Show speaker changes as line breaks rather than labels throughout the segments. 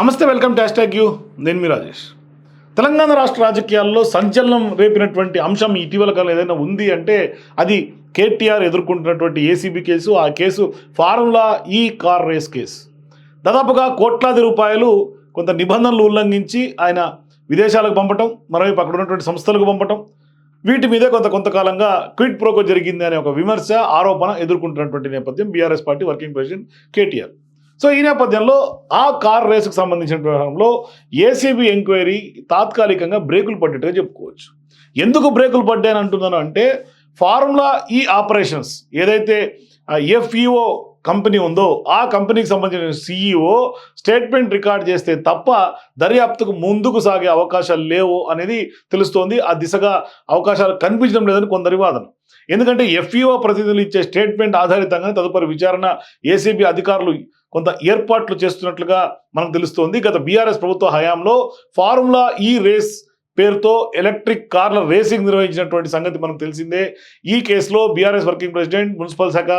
నమస్తే welcome to hash you. నేను మీ రాజేష్. తెలంగాణ రాష్ట్ర రాజకీయాల్లో సంచలనం రేపినటువంటి అంశం ఇటీవల కాలం ఏదైనా ఉంది అంటే అది కేటీఆర్ ఎదుర్కొంటున్నటువంటి ఏసీబీ కేసు ఆ case formula E car race case. దాదాపుగా కోట్లాది రూపాయలు కొంత నిబంధనలు ఉల్లంఘించి ఆయన విదేశాలకు పంపటం మరోవైపు అక్కడ ఉన్నటువంటి సంస్థలకు పంపటం వీటి మీదే కొంత కొంతకాలంగా క్విట్ ప్రోకో జరిగింది అనే ఒక విమర్శ ఆరోపణ ఎదుర్కొంటున్నటువంటి నేపథ్యం BRS party working president KTR. So ఈ నేపథ్యంలో ఆ కార్ రేసుకు సంబంధించిన వ్యవహారంలో ఏసీబీ ఎంక్వైరీ తాత్కాలికంగా బ్రేకులు పడ్డట్టుగా చెప్పుకోవచ్చు. ఎందుకు బ్రేకులు పడ్డాయని అంటున్నాను అంటే ఫార్ములా ఈ ఆపరేషన్స్ ఏదైతే ఎఫ్ఈఓ కంపెనీ ఉందో ఆ కంపెనీకి సంబంధించిన సీఈఓ స్టేట్మెంట్ రికార్డ్ చేస్తే తప్ప దర్యాప్తుకు ముందుకు సాగే అవకాశాలు లేవు అనేది తెలుస్తోంది. ఆ దిశగా అవకాశాలు కనిపించడం లేదని కొందరి వాదన. ఎందుకంటే ఎఫ్ఈఓ ప్రతినిధులు ఇచ్చే స్టేట్మెంట్ ఆధారితంగా తదుపరి విచారణ ఏసీబీ అధికారులు కొంత ఏర్పాట్లు చేస్తున్నట్లుగా మనకు తెలుస్తోంది. గత బీఆర్ఎస్ ప్రభుత్వ హయాంలో ఫార్ములా ఈ రేస్ పేరుతో ఎలక్ట్రిక్ కార్ల రేసింగ్ నిర్వహించినటువంటి సంగతి మనకు తెలిసిందే. ఈ కేసులో బీఆర్ఎస్ వర్కింగ్ ప్రెసిడెంట్ మున్సిపల్ శాఖ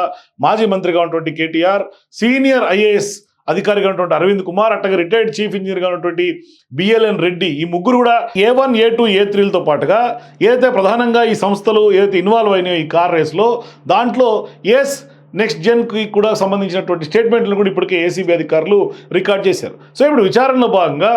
మాజీ మంత్రిగా ఉన్నటువంటి కేటీఆర్ సీనియర్ ఐఏఎస్ అధికారిగా ఉన్నటువంటి అరవింద్ కుమార్ అట్టగా రిటైర్డ్ చీఫ్ ఇంజనీర్గా ఉన్నటువంటి బిఎల్ఎన్ రెడ్డి ఈ ముగ్గురు కూడా ఏ వన్ ఏ టూ ఏ త్రీలతో పాటుగా ఏదైతే ప్రధానంగా ఈ సంస్థలు ఏదైతే ఇన్వాల్వ్ అయినాయో ఈ కార్ రేస్లో దాంట్లో ఎస్ నెక్స్ట్ జెన్కి కూడా సంబంధించినటువంటి స్టేట్మెంట్లను కూడా ఇప్పటికే ఏసీబీ అధికారులు రికార్డ్ చేశారు. సో ఇప్పుడు విచారణలో భాగంగా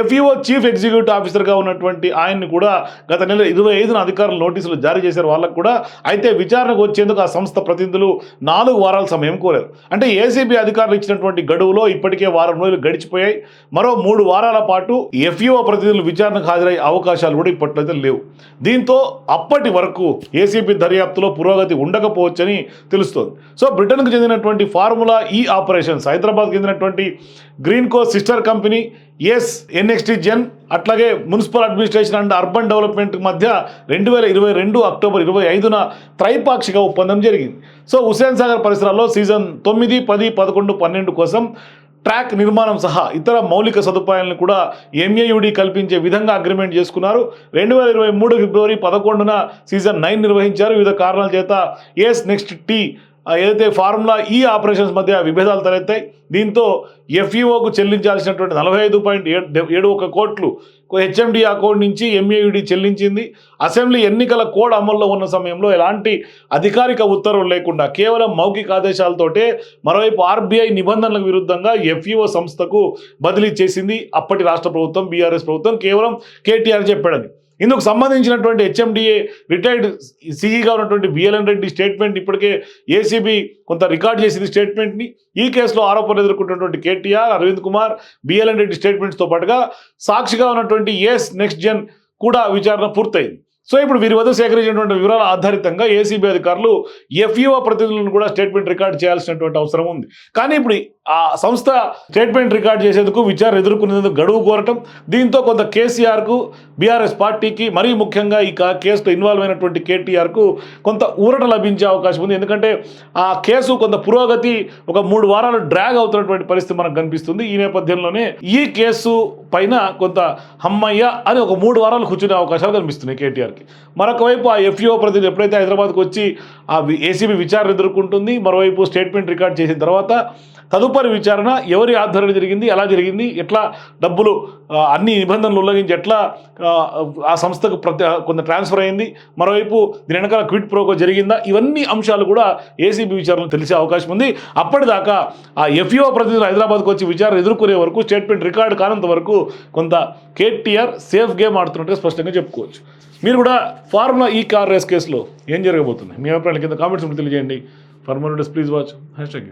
ఎఫ్ఈఓ చీఫ్ ఎగ్జిక్యూటివ్ ఆఫీసర్గా ఉన్నటువంటి ఆయన్ని కూడా గత నెల ఇరవై ఐదున అధికారులు నోటీసులు జారీ చేశారు. వాళ్ళకు కూడా అయితే విచారణకు వచ్చేందుకు ఆ సంస్థ ప్రతినిధులు నాలుగు వారాల సమయం కోరారు. అంటే ఏసీబీ అధికారులు ఇచ్చినటువంటి గడువులో ఇప్పటికే వారం రోజులు గడిచిపోయాయి. మరో మూడు వారాల పాటు ఎఫ్ఈఓ ప్రతినిధులు విచారణకు హాజరయ్యే అవకాశాలు కూడా ఇప్పట్లయితే లేవు. దీంతో అప్పటి వరకు ఏసీబీ దర్యాప్తులో పురోగతి ఉండకపోవచ్చని తెలుస్తోంది. సో బ్రిటన్కు చెందినటువంటి ఫార్ములా ఈ ఆపరేషన్స్ హైదరాబాద్కి చెందినటువంటి Greenko sister company S NXT gen అట్లాగే municipal administration and urban development మధ్య రెండు వేల ఇరవై రెండు అక్టోబర్ ఇరవై ఐదున త్రైపాక్షిక ఒప్పందం జరిగింది. సో హుసేన్ సాగర్ పరిసరాల్లో సీజన్ తొమ్మిది పది పదకొండు పన్నెండు కోసం ట్రాక్ నిర్మాణం సహా ఇతర మౌలిక సదుపాయాలను కూడా ఎంఏయుడి కల్పించే విధంగా అగ్రిమెంట్ చేసుకున్నారు. రెండు వేల ఇరవై మూడు ఫిబ్రవరి పదకొండున సీజన్ నైన్ నిర్వహించారు. వివిధ కారణాల చేత ఎస్ నెక్స్ట్ టీ ఏదైతే ఫార్ములా ఈ ఆపరేషన్స్ మధ్య విభేదాలు తలెత్తాయి దీంతో ఎఫ్ఈఓకు చెల్లించాల్సినటువంటి నలభై ఐదు పాయింట్ ఏడు ఒక కోట్లు హెచ్ఎండి అకౌంట్ నుంచి ఎంఏయుడి చెల్లించింది. అసెంబ్లీ ఎన్నికల కోడ్ అమల్లో ఉన్న సమయంలో ఎలాంటి అధికారిక ఉత్తర్వులు లేకుండా కేవలం మౌఖిక ఆదేశాలతోటే మరోవైపు ఆర్బీఐ నిబంధనలకు విరుద్ధంగా ఎఫ్ఈఓ సంస్థకు బదిలీ చేసింది. అప్పటి రాష్ట్ర ప్రభుత్వం బీఆర్ఎస్ ప్రభుత్వం కేవలం కేటీఆర్ చెప్పాడని ఇందుకు సంబంధించినటువంటి హెచ్ఎండిఏ రిటైర్డ్ సిఈగా ఉన్నటువంటి బిఎల్ఎన్ రెడ్డి స్టేట్మెంట్ ఇప్పటికే ఏసీబీ కొంత రికార్డ్ చేసింది స్టేట్మెంట్ని. ఈ కేసులో ఆరోపణలు ఎదుర్కొంటున్నటువంటి కేటీఆర్ అరవింద్ కుమార్ బిఎల్ఎన్ రెడ్డి స్టేట్మెంట్స్తో పాటుగా సాక్షిగా ఉన్నటువంటి ఎస్ నెక్స్ట్ జెన్ కూడా విచారణ పూర్తయింది. సో ఇప్పుడు వీరి వద్ద సేకరించినటువంటి వివరాల ఆధారితంగా ఏసీబీ అధికారులు ఎఫ్ఈఓ ప్రతినిధులను కూడా స్టేట్మెంట్ రికార్డ్ చేయాల్సినటువంటి అవసరం ఉంది. కానీ ఇప్పుడు ఆ సంస్థ స్టేట్మెంట్ రికార్డ్ చేసేందుకు విచారణ ఎదుర్కొనేందుకు గడువు కోరటం దీంతో కొంత కేసీఆర్కు బీఆర్ఎస్ పార్టీకి మరీ ముఖ్యంగా ఈ కేసులో ఇన్వాల్వ్ అయినటువంటి కేటీఆర్కు కొంత ఊరట లభించే అవకాశం ఉంది. ఎందుకంటే ఆ కేసు కొంత పురోగతి ఒక మూడు వారాలు డ్రాగ్ అవుతున్నటువంటి పరిస్థితి మనకు కనిపిస్తుంది. ఈ నేపథ్యంలోనే ఈ కేసు పైన కొంత హమ్మయ్య అని ఒక మూడు వారాలు కూర్చునే అవకాశాలు కనిపిస్తున్నాయి కేటీఆర్కి. మరొక వైపు ఆ ఎఫ్ఈఓ ప్రతినిధి ఎప్పుడైతే హైదరాబాద్కు వచ్చి ఆ ఏసీబీ విచారణ ఎదుర్కొంటుంది మరోవైపు స్టేట్మెంట్ రికార్డ్ చేసిన తర్వాత తదుపరి విచారణ ఎవరి ఆధ్వర్యంలో జరిగింది ఎలా జరిగింది ఎట్లా డబ్బులు అన్ని నిబంధనలు ఉల్లంఘించి ఎట్లా ఆ, ఆ సంస్థకు ప్రతి కొంత ట్రాన్స్ఫర్ అయింది మరోవైపు దీని వెనకాల క్విట్ ప్రోకో జరిగిందా ఇవన్నీ అంశాలు కూడా ఏసీబీ విచారణలో తెలిసే అవకాశం ఉంది. అప్పటిదాకా ఆ ఎఫ్ఈఓ ప్రతినిధులు హైదరాబాద్కు వచ్చి విచారణ ఎదుర్కొనే వరకు స్టేట్మెంట్ రికార్డు కానంత వరకు కొంత కేటీఆర్ సేఫ్ గేమ్ ఆడుతున్నట్టుగా స్పష్టంగా చెప్పుకోవచ్చు. మీరు కూడా ఫార్ములా ఈ కార్ రేస్ కేసులో ఏం జరగబోతుంది? మీ అభిప్రాయాలు కింద కామెంట్స్ తెలియజేయండి. For more please watch. Hashtag